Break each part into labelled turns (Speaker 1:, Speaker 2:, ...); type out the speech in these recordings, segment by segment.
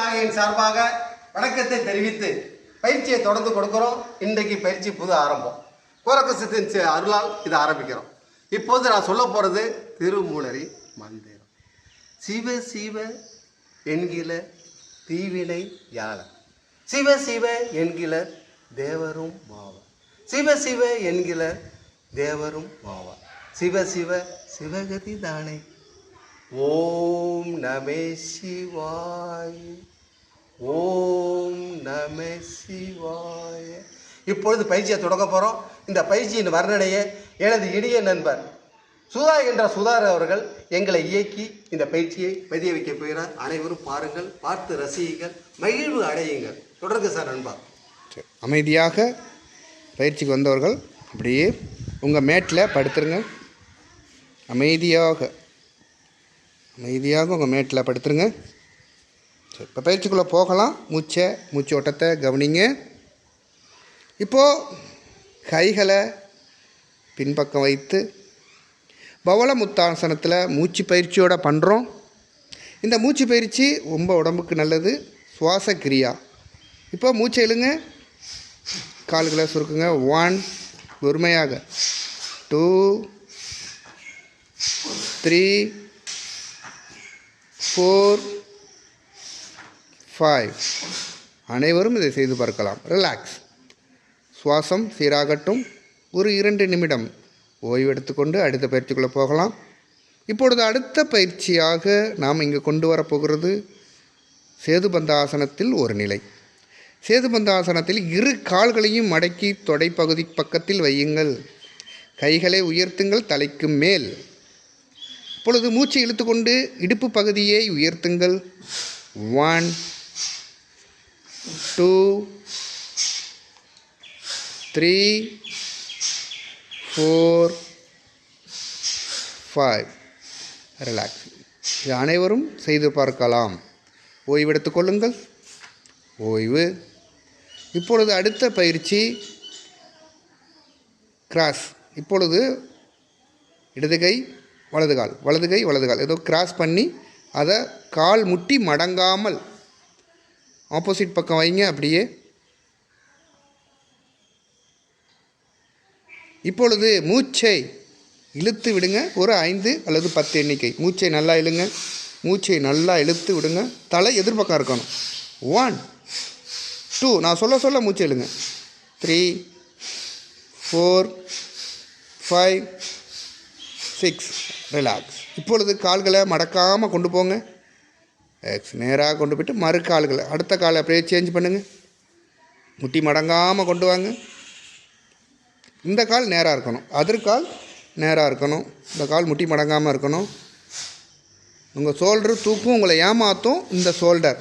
Speaker 1: நாயகன் சார்பாக வணக்கத்தை தெரிவித்து பயிற்சியை தொடர்ந்து கொடுக்கிறோம். இன்றைக்கு பயிற்சி புது ஆரம்பம். கோரக்கசத்தின் அருளால் இதை ஆரம்பிக்கிறோம். இப்போது நான் சொல்ல போகிறது திருமூலரி மந்திரம். சிவ சிவ என்கிற தீவினை யாழ சிவ சிவ என்கிற தேவரும் மாவா சிவ சிவ என்கிற தேவரும் மாவா சிவ சிவ சிவகதி தானே. ஓம் நமே சிவாய் ஓம் நமே சிவாய. இப்பொழுது பயிற்சியை தொடங்க போகிறோம் இந்த பயிற்சியின் வர்ணனையை எனது இனிய நண்பர் சுதா என்ற சுதார் அவர்கள் எங்களை இயக்கி இந்த பயிற்சியை பதிய வைக்க போகிறார். அனைவரும் பாருங்கள் பார்த்து ரசியுங்கள் மகிழ்வு அடையுங்கள். தொடர்ந்து சார் நண்பா.
Speaker 2: சரி. அமைதியாக பயிற்சிக்கு வந்தவர்கள் அப்படியே உங்கள் மேட்டில் படுத்துருங்க. அமைதியாக. அமைதியாக உங்கள் மேட்டில் படுத்துருங்க. சரி இப்போ பயிற்சிக்குள்ளே போகலாம். மூச்சை மூச்சு ஓட்டத்தை கவனிங்க. இப்போது கைகளை பின்பக்கம் வைத்து பவள முத்தாசனத்தில் மூச்சு பயிற்சியோடு பண்ணுறோம் இந்த மூச்சு பயிற்சி ரொம்ப உடம்புக்கு நல்லது சுவாச கிரியா இப்போ மூச்சை எழுங்க கால்களை சுருக்குங்க. ஒன் பொறுமையாக டூ த்ரீ ஃபோர் ஃபைவ் அனைவரும் இதை செய்து பார்க்கலாம். ரிலாக்ஸ் சுவாசம் சீராகட்டும். ஒரு இரண்டு நிமிடம் ஓய்வு எடுத்துக்கொண்டு அடுத்த பயிற்சிக்குள்ளே போகலாம். இப்பொழுது அடுத்த பயிற்சியாக நாம் இங்கே கொண்டு வரப்போகிறது சேதுபந்தாசனத்தில் ஒரு நிலை. சேதுபந்தாசனத்தில் இரு கால்களையும் மடக்கி தொடைப்பகுதி பக்கத்தில் வையுங்கள். கைகளை உயர்த்துங்கள் தலைக்கு மேல். இப்பொழுது மூச்சை இழுத்துக்கொண்டு இடுப்பு பகுதியை உயர்த்துங்கள். One two three four five relax இது அனைவரும் செய்து பார்க்கலாம். ஓய்வெடுத்து கொள்ளுங்கள். ஓய்வு. இப்பொழுது அடுத்த பயிற்சி கிராஸ் இப்பொழுது இடது கை வலது கால் வலது கை வலது கால். ஏதோ கிராஸ் பண்ணி அதை கால் முட்டி மடங்காமல் ஆப்போசிட் பக்கம் வைங்க அப்படியே. இப்பொழுது மூச்சை இழுத்து விடுங்க. ஒரு ஐந்து அல்லது பத்து எண்ணிக்கை. மூச்சை நல்லா இழுங்க. மூச்சை நல்லா இழுத்து விடுங்க. தலை எதிர்பக்கம் இருக்கணும். ஒன் டூ நான் சொல்ல சொல்ல மூச்சை இழுங்க. Three four five six relax இப்பொழுது கால்களை மடக்காமல் கொண்டு போங்க. எக்ஸ் நேராக கொண்டு போயிட்டு மறு கால்களை அடுத்த காலை அப்படியே சேஞ்ச் பண்ணுங்கள் முட்டி மடங்காமல் கொண்டு வாங்க. இந்த கால் நேராக இருக்கணும். அதர் கால் நேராக இருக்கணும். இந்த கால் முட்டி மடங்காமல் இருக்கணும். உங்கள் ஷோல்டர் தூக்கும் உங்களை ஏமாற்றும் இந்த ஷோல்டர்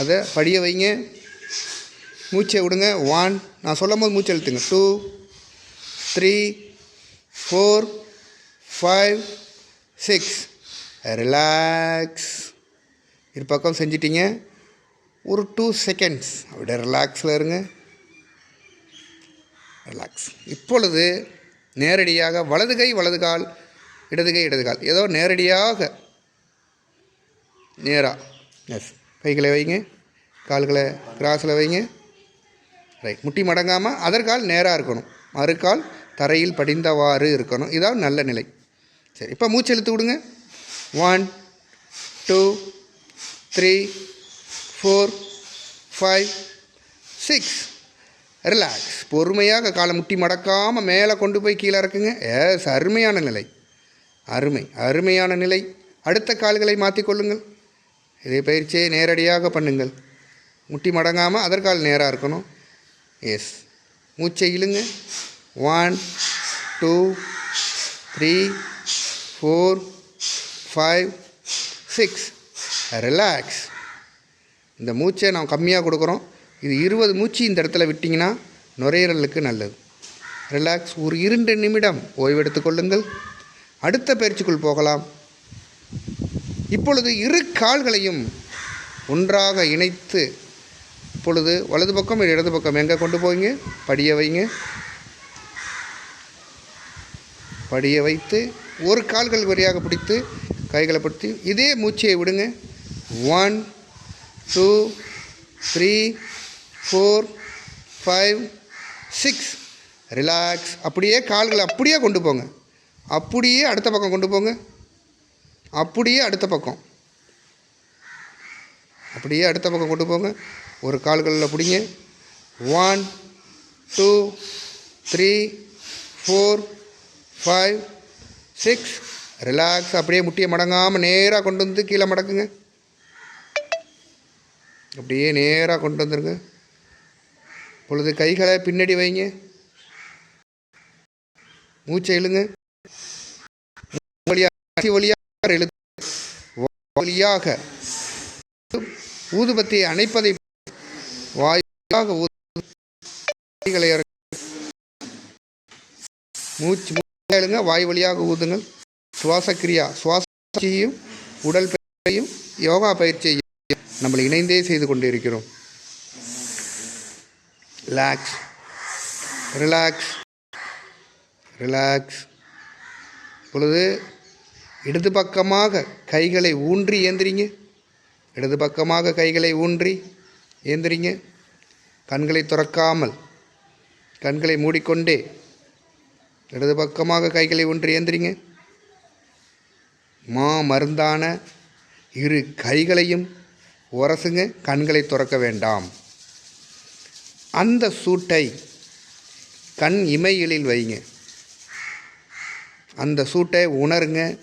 Speaker 2: அதை படிய வைங்க. மூச்சை விடுங்க. ஒன் நான் சொல்லும் போது மூச்சை எழுத்துங்க two three four five six relax இரு பக்கம் செஞ்சிட்டிங்க. ஒரு டூ செகண்ட்ஸ் அப்படியே ரிலாக்ஸில் இருங்க. ரிலாக்ஸ் இப்பொழுது நேரடியாக வலது கை வலது கால் இடது கை இடது கால். ஏதோ நேரடியாக. நேராக எஸ் கைகளை வைங்க. கால்களை கிராஸில் வைங்க. ரைட் முட்டி மடங்காமல் அதற்கால் நேராக இருக்கணும். மறுக்கால் தரையில் படிந்தவாறு இருக்கணும். இதான் நல்ல நிலை. சரி இப்போ மூச்சு இழுத்து விடுங்க. One two three four five six relax பொறுமையாக காலை முட்டி மடக்காமல் மேலே கொண்டு போய் கீழே இறக்குங்க. எஸ் அருமையான நிலை. அருமை அருமையான நிலை. அடுத்த கால்களை மாற்றிக்கொள்ளுங்கள் இதே பயிற்சியை நேரடியாக பண்ணுங்கள். முட்டி மடங்காமல் அதற்கால் நேராக இருக்கணும். எஸ் மூச்சை இழுங்க. One two three four five six relax இந்த மூச்சை நாம் கம்மியாக கொடுக்குறோம். இது இருபது மூச்சு இந்த இடத்துல விட்டிங்கன்னா நுரையீரலுக்கு நல்லது. ரிலாக்ஸ் ஒரு இரண்டு நிமிடம் ஓய்வெடுத்து கொள்ளுங்கள். அடுத்த பயிற்சிக்குள் போகலாம். இப்பொழுது இரு கால்களையும் ஒன்றாக இணைத்து இப்பொழுது வலது பக்கம் இடது பக்கம் எங்கே கொண்டு போவீங்க? படிய வைங்க. படிய வைத்து ஒரு கால்கள் வரியாக பிடித்து கைகளை பிடித்து இதே மூச்சையை விடுங்க. One two three four five six relax அப்படியே கால்களை அப்படியே கொண்டு போங்க. அப்படியே அடுத்த பக்கம் கொண்டு போங்க. அப்படியே அடுத்த பக்கம். அப்படியே அடுத்த பக்கம் கொண்டு போங்க. ஒரு கால்களில் பிடிங்க. One two three four five six relax அப்படியே முட்டியை மடங்காமல் நேராக கொண்டு வந்து கீழே மடக்குங்க. அப்படியே நேராக கொண்டு வந்துருங்க. பொழுது கைகளை பின்னாடி வைங்க. மூச்சை இழுங்க. வழியாக வழியாக இழு வழியாக ஊதுபத்தியை அணைப்பதை வாயாக மூச்சு. மூச்சு வாய் வழியாக ஊதுங்கள். சுவாசக்கிரியா சுவாசியும் உடல் பயிற்சியையும் யோகா பயிற்சியையும் நம்மளை இணைந்தே செய்து கொண்டிருக்கிறோம். ரிலாக்ஸ் ரிலாக்ஸ் ரிலாக்ஸ் இப்பொழுது இடது பக்கமாக கைகளை ஊன்றி ஏந்திரிங்க. இடது பக்கமாக கைகளை ஊன்றி ஏந்திரிங்க. கண்களை துறக்காமல் கண்களை மூடிக்கொண்டே இடது பக்கமாக கைகளை ஒன்று ஏந்திரிங்க. மா மருந்தான இரு கைகளையும் உரசுங்க கண்களை துறக்க வேண்டாம். அந்த சூட்டை கண் இமைகளில் வைங்க. அந்த சூட்டை உணருங்க.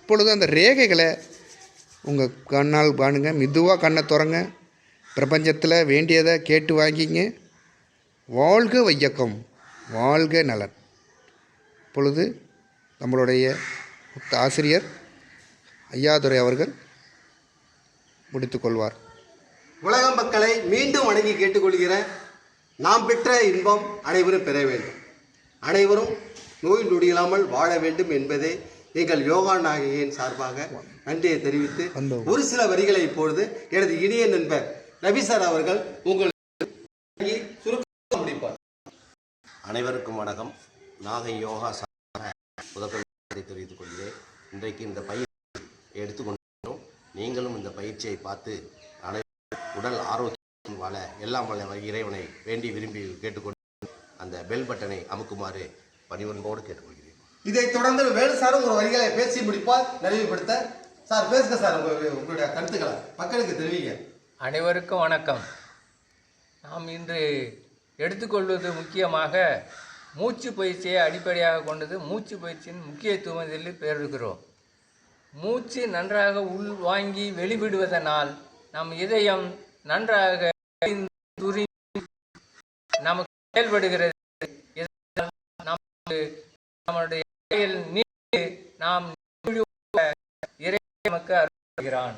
Speaker 2: இப்பொழுது அந்த ரேகைகளை உங்கள் கண்ணால் காணுங்க. மெதுவாக கண்ணை துறங்க. பிரபஞ்சத்தில் வேண்டியதை கேட்டு வாங்கிங்க. வாழ்க வையக்கம் வாழ்க நலன். இப்பொழுது நம்மளுடைய ஆசிரியர் ஐயாதுரை அவர்கள் முடித்துக்கொள்வார்
Speaker 1: உலக மக்களை மீண்டும் வணங்கி கேட்டுக்கொள்கிறேன் நாம் பெற்ற இன்பம் அனைவரும் பெற வேண்டும். அனைவரும் நோய் நொடியில்லாமல் வாழ வேண்டும் என்பதே எங்கள் யோகா நாயகியின் சார்பாக நன்றியை தெரிவித்து. ஒரு சில வரிகளை இப்பொழுது எனது இனிய நண்பர் ரவி சார் அவர்கள் உங்கள்
Speaker 3: அனைவருக்கும் வணக்கம். நாகை யோகா சார்பாக முதற்கொண்டு தெரிவித்துக் கொள்கிறேன். இன்றைக்கு இந்த பயிற்சி எடுத்துக்கொண்டோம் நீங்களும் இந்த பயிற்சியை பார்த்து அனைவரும் உடல் ஆரோக்கியம் வாழ எல்லாம் வல்ல இறைவனை வேண்டி விரும்பி கேட்டுக்கொண்டு அந்த பெல் பட்டனை அமுக்குமாறு பணிவன்போடு கேட்டுக்கொள்கிறேன்.
Speaker 1: இதைத் தொடர்ந்து வேலு சார் ஒரு வரிகளை பேசி முடிப்பால் நிறைவுபடுத்த. சார் பேசுங்க சார் உங்களுடைய கருத்துக்களை. மக்களுக்கு தெரிவிங்க.
Speaker 4: அனைவருக்கும் வணக்கம். நாம் இன்று எடுத்துக்கொள்வது முக்கியமாக மூச்சு பயிற்சியை அடிப்படையாக கொண்டது மூச்சு பயிற்சியின் முக்கியத்துவத்தில் பெறுகிறோம் மூச்சு நன்றாக உள் வாங்கி வெளிவிடுவதனால் நம் இதயம் நன்றாக நமக்கு செயல்படுகிறது. நமக்கு நம்முடைய நீர் நாம் இறை நமக்கு அருள்கிறான்